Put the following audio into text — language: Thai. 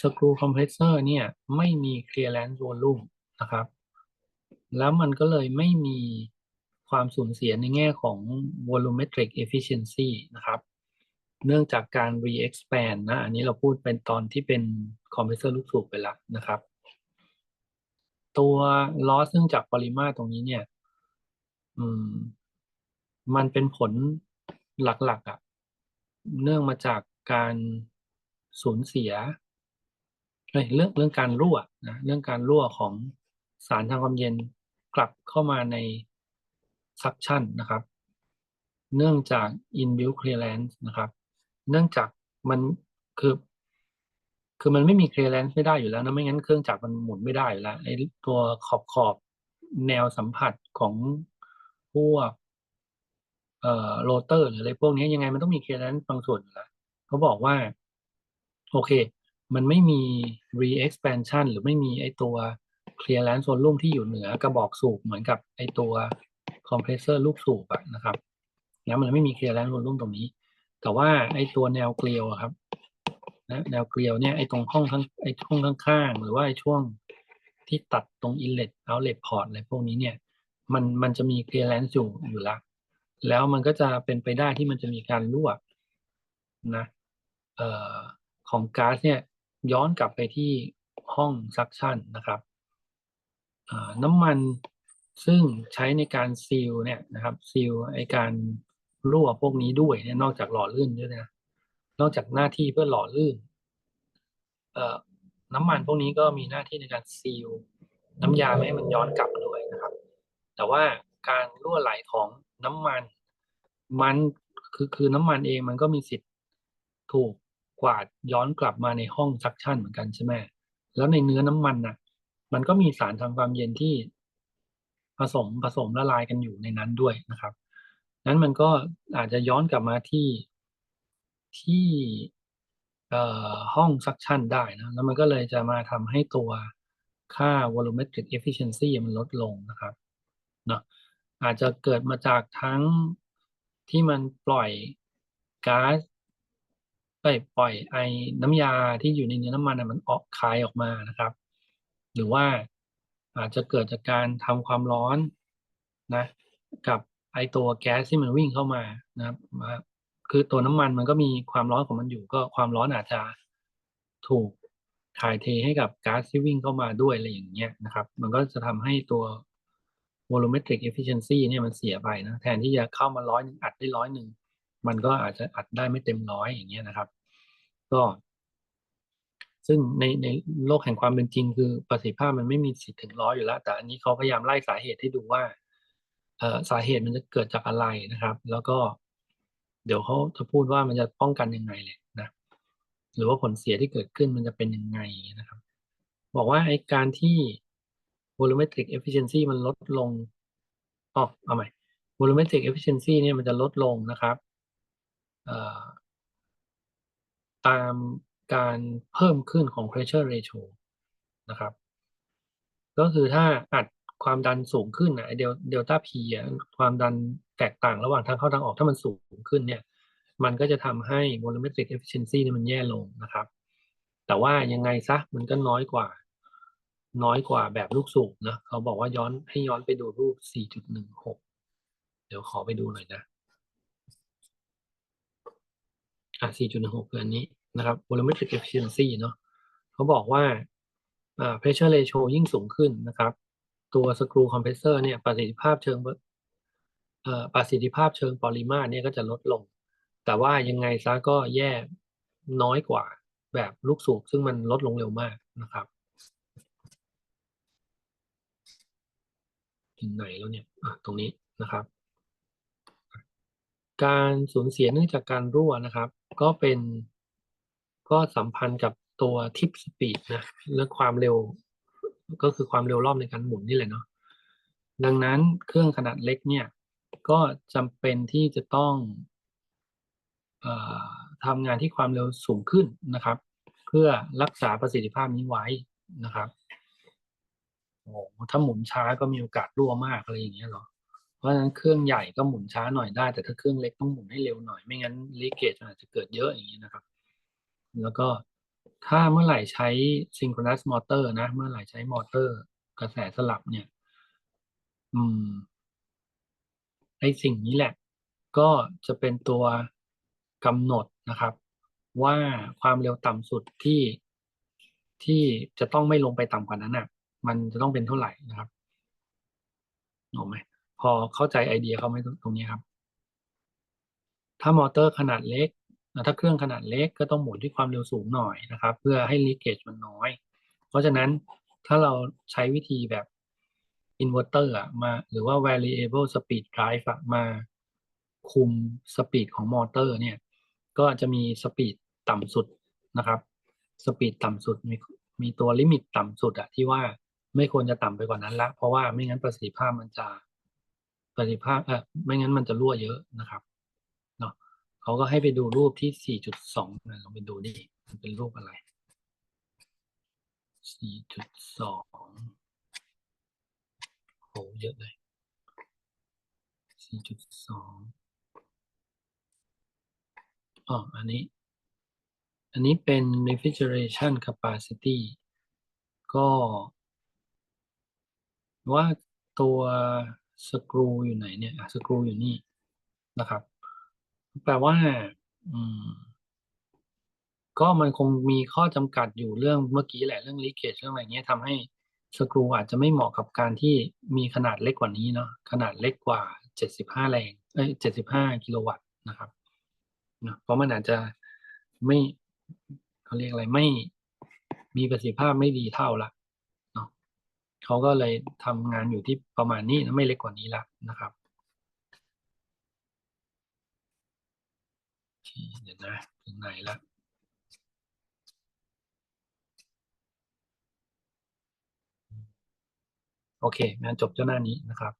สกรูคอมเพรสเซอร์เนี่ยไม่มี clearance volume นะครับ แล้วมันก็เลยไม่มีความสูญเสียในแง่ของ volumetric efficiency นะครับ เนื่องจากการ re-expand นะ อันนี้เราพูดเป็นตอนที่เป็นคอมเพรสเซอร์ลูกสูบไปแล้วนะครับ ตัว loss เนื่งจากปริมาตรตรงนี้เนี่ย อืม มันเป็นผลหลักๆอะ่ะ เนื่องมาจากการสูญเสีย เรื่องเรื่องการรั่วนะเรื่องการรั่วของสารทางความเย็นกลับเข้ามาใน suction นะครับ เนื่องจาก inbuilt clearance นะครับ เนื่องจากมันคือคือมันไม่มี clearance ไม่ได้อยู่แล้วนะไม่งั้นเครื่องจักรมันหมุนไม่ได้อยู่แล้วไอ้ตัวขอบขอบแนวสัมผัสของพวกเอ่อโรเตอร์หรืออะไรพวกนี้ยังไงมันต้องมี clearance บางส่วนอยู่แล้วเขาบอกว่า โอเค มันไม่มี re-expansion หรือไม่มีไอตัว clearance volume ที่อยู่เหนือกระบอกสูบเหมือนกับไอตัว compressor ลูกสูบอะนะครับแล้วมันไม่มี clearance volume ตรงนี้ แต่ว่าไอตัวแนวเกลียวครับนะแนวเกลียวเนี่ยไอตรงห้องข้างไอช่วงข้างๆหรือว่าไอช่วงที่ตัดตรง inlet outlet port อะไรพวกนี้เนี่ย มันมันจะมี clearance อยู่อยู่ล้วแล้วมันก็จะเป็นไปได้ที่มันจะมีการรั่วนะเอ่อของก๊าซเนี่ย ย้อนกลับไปที่ห้องซักชั่นนะครับน้ำมันซึ่งใช้ในการซีลเนี่ยนะครับซีลไอการรั่วพวกนี้ด้วยเนี่ยนอกจากหล่อลื่นด้วยนะนอกจากหน้าที่เพื่อหล่อลื่นเอ่อน้ำมันพวกนี้ก็มีหน้าที่ในการซีลน้ำยาไม่ให้มันย้อนกลับด้วยนะครับ แต่ว่าการรั่วไหลของน้ำมัน มันคือคือน้ำมันเองมันก็มีสิทธิ์ถูก กวาดย้อนกลับมาในห้องซักชั่นเหมือนกันใช่ไหมแล้วในเนื้อน้ำมันน่ะ มันก็มีสารทำความเย็นที่ผสมผสมละลายกันอยู่ในนั้นด้วยนะครับ นั้นมันก็อาจจะย้อนกลับมาที่ที่ห้องซักชั่นได้นะ แล้วมันก็เลยจะมาทำให้ตัวค่า volumetric efficiency มันลดลงนะครับเนาะอาจจะเกิดมาจากทั้งที่มันปล่อยก๊าซ ไปปล่อยไอ้น้ำยาที่อยู่ในเนื้อน้ำมันมันออกคายออกมานะครับ หรือว่าอาจจะเกิดจากการทำความร้อนนะกับไอตัวแก๊สที่มันวิ่งเข้ามานะครับคือตัวน้ำมันมันก็มีความร้อนของมันอยู่ ก็ความร้อนอาจจะถูกถ่ายเทให้กับก๊าซที่วิ่งเข้ามาด้วยอะไรอย่างเงี้ยนะครับ มันก็จะทำให้ตัว volumetric efficiency เนี่ยมันเสียไปนะแทนที่จะเข้ามาร้อยหนึ่งอัดได้ร้อยหนึ่ง มันก็อาจจะอัดได้ไม่เต็มร้อยอย่างเงี้ยนะครับ ก็ ซึ่งในในโลกแห่งความเป็นจริง คือประสิทธิภาพมันไม่มีสิทธิ์ถึงร้อยอยู่แล้ว แต่อันนี้เขาพยายามไล่สาเหตุให้ดูว่าเออสาเหตุมันจะเกิดจากอะไรนะครับ แล้วก็ เดี๋ยวเขาจะพูดว่ามันจะป้องกันยังไงเลยนะ หรือว่าผลเสียที่เกิดขึ้นมันจะเป็นยังไงนะครับ บอกว่าไอ้การที่ volumetric efficiency มันลดลงอ๋อเอาใหม่ volumetric efficiency เนี่ยมันจะลดลงนะครับ ตามการเพิ่มขึ้นของ pressure ratio นะครับ ก็คือถ้าอัดความดันสูงขึ้นนะเดลเดลต้าพีความดันแตกต่างระหว่างทางเข้าทางออกถ้ามันสูงขึ้นเนี่ย มันก็จะทำให้ volumetric efficiency นี่มันแย่ลงนะครับ แต่ว่ายังไงซะมันก็น้อยกว่า น้อยกว่าแบบลูกสูบนะเขาบอกว่าย้อนให้ย้อนไปดูรูป 4.16 เดี๋ยวขอไปดูหน่อยนะ อะ4.16คืออันนี้นะครับ volumetric efficiency เนาะเขาบอกว่าอ่า pressure ratio ยิ่งสูงขึ้นนะครับ ตัว screw compressor เนี่ยประสิทธิภาพเชิงเอ่อประสิทธิภาพเชิงปริมาตรเนี่ยก็จะลดลง แต่ว่ายังไงซะก็แย่น้อยกว่าแบบลูกสูบซึ่งมันลดลงเร็วมากนะครับ ถึงไหนแล้วเนี่ยตรงนี้นะครับ การสูญเสียเนื่องจากการรั่วนะครับ ก็เป็นก็สัมพันธ์กับตัวทิปสปีดนะเรื่องความเร็ว ก็คือความเร็วรอบในการหมุนนี่แหละเนาะดังนั้นเครื่องขนาดเล็กเนี่ย ก็จำเป็นที่จะต้องอทำงานที่ความเร็วสูงขึ้นนะครับ เพื่อรักษาประสิทธิภาพนี้ไว้นะครับโอ้ถ้าหมุนช้าก็มีโอกาสรั่วมากอะไรอย่างเงี้ยหรอ เพราะฉะนั้นเครื่องใหญ่ก็หมุนช้าหน่อยได้ แต่ถ้าเครื่องเล็กต้องหมุนให้เร็วหน่อย ไม่งั้นลีเกจอาจจะเกิดเยอะอย่างนี้นะครับ แล้วก็ถ้าเมื่อไหร่ใช้ synchronous motor นะ เมื่อไหร่ใช้มอเตอร์กระแสสลับเนี่ย อืมไอสิ่งนี้แหละ ก็จะเป็นตัวกำหนดนะครับ ว่าความเร็วต่ำสุดที่ที่จะต้องไม่ลงไปต่ำกว่านั้นอะ มันจะต้องเป็นเท่าไหร่นะครับถูกไหม พอเข้าใจไอเดียเขาไหมตรงนี้ครับ ถ้ามอเตอร์ขนาดเล็กถ้าเครื่องขนาดเล็กก็ต้องหมุนที่ความเร็วสูงหน่อยนะครับ เพื่อให้ leakage มันน้อย เพราะฉะนั้นถ้าเราใช้วิธีแบบอินเวอร์เตอร์มาหรือว่า variable speed drive มาคุมสปีดของมอเตอร์เนี่ย ก็จะมีสปีดต่ำสุดนะครับสปีดต่ำสุดมีมีตัวลิมิตต่ำสุดอะที่ว่าไม่ควรจะต่ำไปกว่านั้นละเพราะว่าไม่งั้นประสิทธิภาพมันจะ ประสิทธิภาพเออไม่งั้นมันจะรั่วเยอะนะครับเนาะเขาก็ให้ไปดูรูปที่ 4.2นะลองไปดูดิมันเป็นรูปอะไร 4.2โหเยอะเลย 4.2อ๋ออันนี้ อันนี้เป็น refrigeration capacity ก็ว่าตัว สกรูอยู่ไหนเนี่ยสกรูอยู่นี่นะครับ แปลว่าอืมก็มันคงมีข้อจำกัดอยู่เรื่องเมื่อกี้แหละเรื่อง leakage เรื่องอะไรเงี้ยทำให้สกรูอาจจะไม่เหมาะกับการที่มีขนาดเล็กกว่านี้เนาะขนาดเล็กกว่า 75 แรงเอ้ย75 กิโลวัตต์นะครับเนาะเพราะมันอาจจะไม่เขาเรียกอะไรไม่มีประสิทธิภาพไม่ดีเท่าละ เขาก็เลยทำงานอยู่ที่ประมาณนี้นะไม่เล็กกว่านี้ละนะครับเดี๋ยวนะถึงไหนละโอเคงานจบเจ้าหน้านี้นะครับ